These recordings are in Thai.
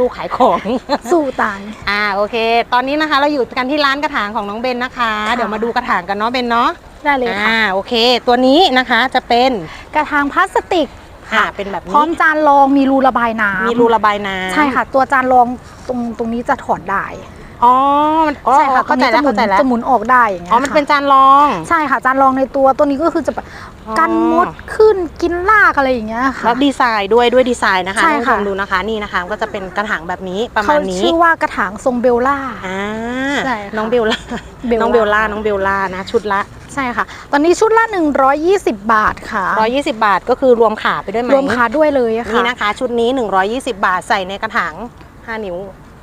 ลูกขายของสู้ตายอ่าโอเค ตอนนี้นะคะ เราอยู่กันที่ร้านกระถางของน้องเบนนะคะ เดี๋ยวมาดูกระถางกันเนาะเบนเนาะได้เลยค่ะอ่าโอเค ตัวนี้นะคะจะเป็นกระถางพลาสติกค่ะเป็นแบบพร้อมจานรองมีรูระบายน้ำมีรูระบายน้ำใช่ค่ะ ตัวจานรองตรงตรงนี้จะถอดได้ อ๋อมันอ๋อใช่ค่ะเข้าใจตรงแล้วนี้จะหมุเข้านใจแล้วจะหมุนออกได้อย่างเงี้ยอ๋อมันเป็นค่ะจานรองใช่ค่ะจานรองในตัวตัวนี้ก็คือจะแบบอ๋อกันมดขึ้นกินรากอะไรอย่างเงี้ยค่ะแล้วดีไซน์ด้วยด้วยดีไซน์นะคะใช่ท่านผู้ชค่ะมดูนะคะนี่นะคะก็จะเป็นกระถางแบบนี้ประมาเขาณนี้ชื่อว่ากระถางทรงเบลล่าอ่าใช่ค่ะน้องเบลล่าเบลล่าน้องเบลล่าน้องเบลล่านะชุดละใช่ค่ะ ตอนนี้ชุดละ 120 บาทค่ะ 120 บาทก็คือรวมขาไปด้วยไหมรวมขาด้วยเลยอะค่ะนี่นะคะ ชุดนี้ 120 บาทใส่ในกระถาง5นิ้ว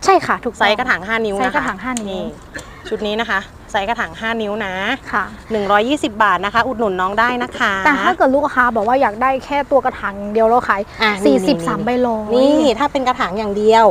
ใช่ค่ะ ถูกไซส์กระถาง 5 นิ้วไซนะส์คะกระถาง5นิ้วชุดนี้นะคะ ไซส์กระถาง 5 นิ้วนะค่ะ 120 บาทนะคะ อุดหนุนน้องได้นะคะ แต่ถ้าเกิดลูกค้าบอกว่าอยากได้แค่ตัวกระถางอย่างเดียวเราขายอะนี่นี่40 3ใบโลนี่ถ้าเป็นกระถางอย่างเดียว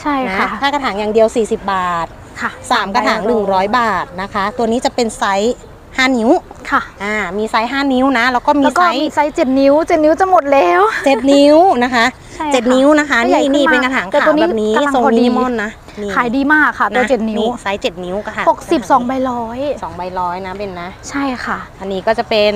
ใช่นะค่ะถ้ากระถางอย่างเดียว 40 บาท ค่ะ3 กระถาง 100 บาทนะคะ ตัวนี้จะเป็นไซส์ 5 นิ้วค่ะอ่ามีไซส์ 5 นิ้วนะ แล้วก็มีแล้วไซก็ส์มีไซส์7นิ้ว7นิ้วจะหมดแล้ว 7 นิ้วนะคะ ใช่เจ็ดค่ะนิ้วนะคะใหญ่นี่ขึ้นนี่มาเป็นกระถางแต่ขาตัววนี้แบบนี้กำลังทรงพอดี มินิมอลนะนี่ขายดีมากค่ะ ตัวนะ7นิ้วไซส์7นิ้วกระถาง62ใบร้อยสองใบร้อยนะเป็นนะ ใช่ค่ะ อันนี้ก็จะเป็น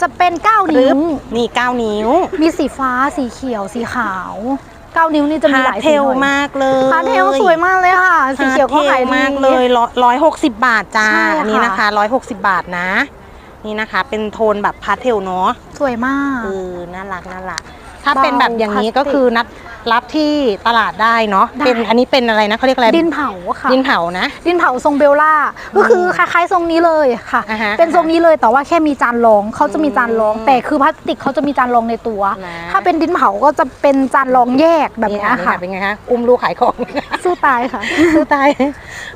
จะเป็น9นิ้ว นี่9นิ้วมีสีฟ้าสีเขียวสีขาว9นิ้วนี่จะมีหลายเทสีลหน่อยมากเลยพาเทลสวยมากเลยค่ะ สีเขียวก็ขายพทลดี มากเลยร้อยหกสิบบาทจ้าใช่ค่ะ อันนี้นะคะร้อยหกสิบบาทนะ นี่นะคะ เป็นโทนแบบพาสเทลเนาะสวยมาก เออน่ารักน่ารัก ถ้าเบาเป็นแบบอย่างนี้พลาสติกก็คือนัดรับที่ตลาดได้เนาะได้เป็นอันนี้เป็นอะไรนะเขาเรียกอะไรดินเผาค่ะดินเผานะ ดินเผาทรงเบลล่าก็คือคล้ายๆทรงนี้เลยค่ะอ่าฮะเป็นทรงนี้เลยแต่ว่าแค่มีจานรองเขาจะมีจานรองอืมแต่คือพลาสติกเขาจะมีจานรองในตัวนะถ้าเป็นดินเผาก็จะเป็นจานรองแยกแบบเนี้ยนี่ค่ะเป็นไงคะอุ้มลูกขายของสู้ตายค่ะสู้ตาย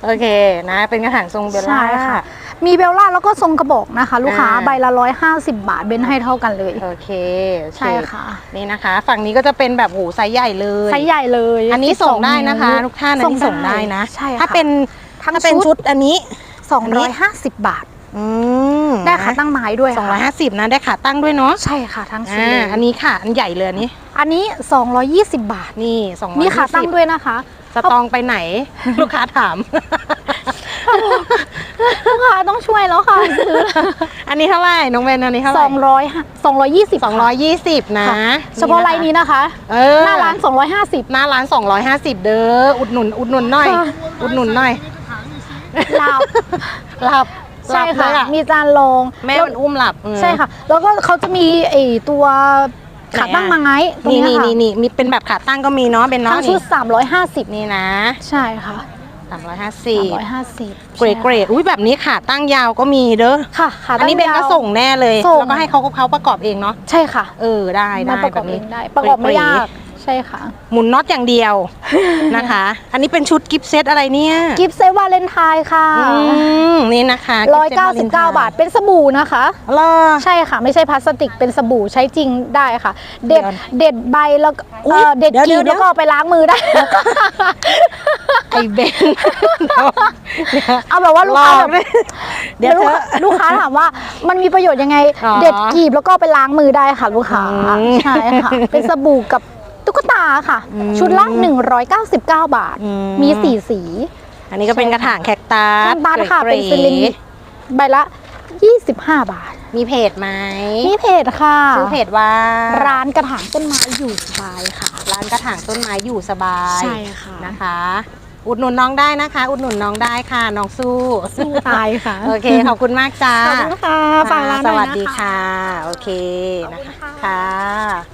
โอเคนะ เป็นกระถางทรงเบลล่าใช่ค่ะ มีเบลล่าแล้วก็ทรงกระบอกนะคะ ลูกค้าอ่า ใบละร้อยห้าสิบบาทเบนให้เท่ากันเลย โอเคโอเใช่ค่ะนี่นะคะ ฝั่งนี้ก็จะเป็นแบบหูไซส์ใหญ่เลย ไซส์ใหญ่เลยอันนี้ส่งได้12นะคะ ทุกท่านอันนี้ส่งได้นะ ใช่ค่ะ ถ้าเป็นถ้าเป็นชุดอันนี้สองร้อยห้าสิบบาท อืมได้ขาตั้งไม้ด้วยสองร้อยค่ะห้าสิบนะได้ขาตั้งด้วยเนาะใช่ค่ะทั้งชุดอ่าเลยอันนี้ค่ะ อันใหญ่เลยอันนี้ อันนี้ 220 บาท นี่สองร้อยมีขาตั้งด้วยนะคะ สตองไปไหน ลูกค้าถาม ลูกค้าต้องช่วยแล้วค่ะซื้ออันนี้เท่าไหร่น้องเบนอันนี้เท่าไหสร่องร้อยสองร้อยยี่สิบสองร้อยยี่สิบนะเฉพาะลายนี้นะคะ เออหน้าร้าน250หน้าร้าน 250 เด้ออุดหนุนอุดหนุนหน่อยค่ะอุดหนุนหน่อยลาบหลับหใช่ลับค่ะเลยอะมีจานรองแม่แล้วมันอุ้มหลับอืม ใช่ค่ะ แล้วก็เขาจะมีไอตัวขาตั้งไหนอะไม้ตรงนี่นี้นี่ค่ะนี่นี่มีเป็นแบบขาตั้งก็มีเนาะเป็นเนาะทั้งชุด นี่นี่นะ350ใช่ค่ะ 350 350เกรดเกรดอุ้ยแบบนี้ขาตั้งยาวก็มีเด้อค่ะขาอันนี้เบนก็ยาวส่งแน่เลยส่งแล้วก็ให้เขาเขาประกอบเองเนาะใช่ค่ะ เออได้มัได้นประกแบอบบเอนี้งได้ ประกอบไม่ยากใช่ค่ะ หมุนน็อตอย่างเดียวนะคะ อันนี้เป็นชุดกิฟต์เซตอะไรเนี่ย กิฟต์เซตวาเลนไทน์ค่ะอืมนี่นะคะร้อยเก้าสิบเก้าบาทเป็นสบู่นะคะเหรอใช่ค่ะ ไม่ใช่พลาสติกเป็นสบู่ใช้จริงได้ค่ะ เด็ดเดี๋ยวเด็ดใบแล้วก็อุ๊ยเอ่อเด็ดเดี๋ยวกลีบเดี๋ยวแล้วก็เอาไปล้างมือได้ ไอเบนเอาแบบว่าลูกค้าลแบองบด้วยเดี๋ยวลูกเธอค้าลูกค้าถามว่ามันมีประโยชน์ยังไงอ๋อเด็ดกลีบแล้วก็เอาไปล้างมือได้ค่ะลูกค้าอืมใช่ค่ะเป็นสบู่กับตุ๊กตาค่ะอืมชุดละ 199 บาทอืมมีสีสี อันนี้ก็เป็นกระถางแคคตัสแคนตัสค่ะกรเป็นดซิลินใบละ 25 บาท มีเพจไหม มีเพจค่ะ ชื่อเพจว่า ร้านกระถางต้นไม้อยู่สบายค่ะ ร้านกระถางต้นไม้อยู่สบาย ใช่ค่ะ นะคะ อุดหนุนน้องได้นะคะ อุดหนุนน้องได้ค่ะ น้องสู้ สู้ตายค่ะโอเค ขอบคุณมากจ้าขอบคุณค่ะฝากร้านสด้วยวัสนะดีคะค่ะ โอเคขอบนะคุณคะค่ะค่ะเดี๋ยวมา